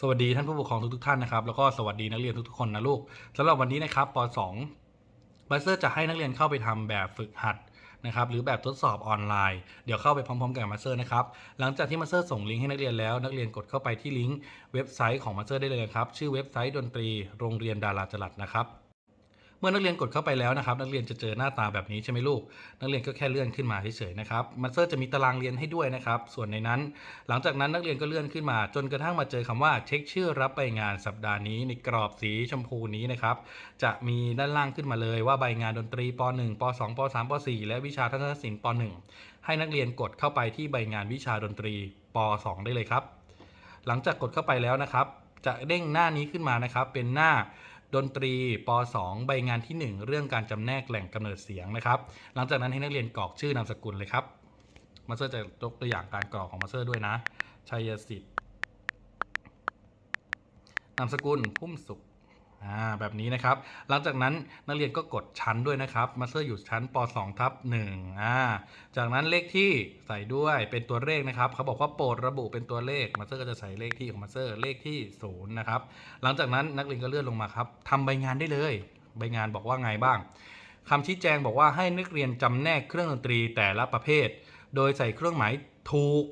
สวัสดีท่านผู้ปกครองทุกๆท่านนะครับแล้วก็สวัสดีนักเรียนทุกๆคนนะลูกสำหรับวันนี้นะครับป .2 บัสเซอร์จะให้นักเรียนเข้าไปทำแบบฝึกหัดนะครับหรือแบบทดสอบออนไลน์ เดี๋ยวเข้าไปพร้อมๆกับมาสเตอร์นะครับหลังจากที่มาสเตอร์ส่งลิงก์ให้นักเรียนแล้ว นักเรียนกดเข้าไปที่ลิงก์เว็บไซต์ของมาสเตอร์ได้เลยครับชื่อเว็บไซต์ดนตรีโรงเรียนดาราจรัสนะครับ เมื่อนักเรียนกดเข้าไปแล้วนะครับ นักเรียนจะเจอหน้าตาแบบนี้ใช่ไหมลูก นักเรียนก็แค่เลื่อนขึ้นมาเฉยๆนะครับมาสเตอร์จะมีตารางเรียนให้ด้วยนะครับ ส่วนในนั้น หลังจากนั้นนักเรียนก็เลื่อนขึ้นมา จนกระทั่งมาเจอคำว่าเช็คชื่อรับใบงานสัปดาห์นี้ในกรอบสีชมพูนี้นะครับ จะมีด้านล่างขึ้นมาเลยว่าใบงานดนตรีป .1 ป .2 ป .3 ป .4 และวิชาทัศนศิลป์ป .1 ให้นักเรียนกดเข้าไปที่ใบงานวิชาดนตรีป .2 ได้เลยครับ หลังจากกดเข้าไปแล้วนะครับ จะเด้งหน้านี้ขึ้นมานะครับ เป็นหน้า ดนตรีป .2 ใบงานที่ 1 เรื่องการจำแนกแหล่งกำเนิดเสียงนะครับ หลังจากนั้นให้นักเรียนกรอกชื่อนามสกุลเลยครับมาสเตอร์จะยกตัวอย่างการกรอกของมาสเตอร์ด้วยนะชัยสิทธิ์นามสกุลพุ่มสุข อ่าแบบนี้นะครับ หลังจากนั้นนักเรียนก็กดชั้นด้วยนะครับมาสเตอร์อยู่ชั้นป .2 ทับ1อ่าจากนั้นเลขที่ใส่ด้วยเป็นตัวเลขนะครับเขาบอกว่าโปรดระบุเป็นตัวเลขมาสเตอร์ก็จะใส่เลขที่ของมาสเตอร์เลขที่0นะครับหลังจากนั้นนักเรียนก็เลื่อนลงมาครับทำใบงานได้เลย ใบงานบอกว่าไงบ้างคำชี้แจงบอกว่าให้นักเรียนจำแนกเครื่องดนตรีแต่ละประเภท โดยใส่เครื่องหมายถูก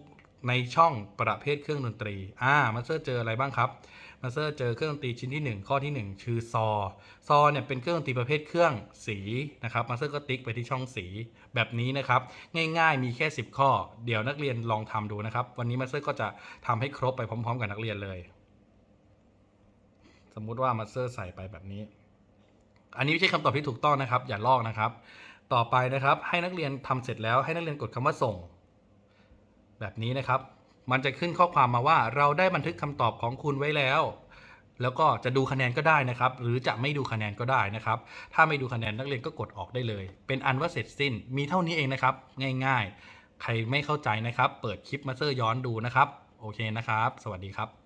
ในช่องประเภทเครื่องดนตรี อ่า มาสเตอร์เจออะไรบ้างครับ มาสเตอร์เจอเครื่องดนตรีชิ้นที่ 1 ข้อที่ 1 คือซอ ซอเนี่ยเป็นเครื่องดนตรีประเภทเครื่องสีนะครับ มาสเตอร์ก็ติ๊กไปที่ช่องสีแบบนี้นะครับ ง่ายๆ มีแค่ 10 ข้อ เดี๋ยวนักเรียนลองทำดูนะครับ วันนี้มาสเตอร์ก็จะทำให้ครบไปพร้อม ๆ กับนักเรียนเลย สมมุติว่ามาสเตอร์ใส่ไปแบบนี้ อันนี้ไม่ใช่คำตอบที่ถูกต้องนะครับ อย่าลอกนะครับ ต่อไปนะครับ ให้นักเรียนทำเสร็จแล้วให้นักเรียนกดคำว่าส่ง แบบนี้นะครับ มันจะขึ้นข้อความมาว่าเราได้บันทึกคำตอบของคุณไว้แล้ว แล้วก็จะดูคะแนนก็ได้นะครับ หรือจะไม่ดูคะแนนก็ได้นะครับ ถ้าไม่ดูคะแนนนักเรียนก็กดออกได้เลย เป็นอันว่าเสร็จสิ้น มีเท่านี้เองนะครับ ง่าย ๆ ใครไม่เข้าใจนะครับ เปิดคลิปมาเซอร์ย้อนดูนะครับ โอเคนะครับ สวัสดีครับ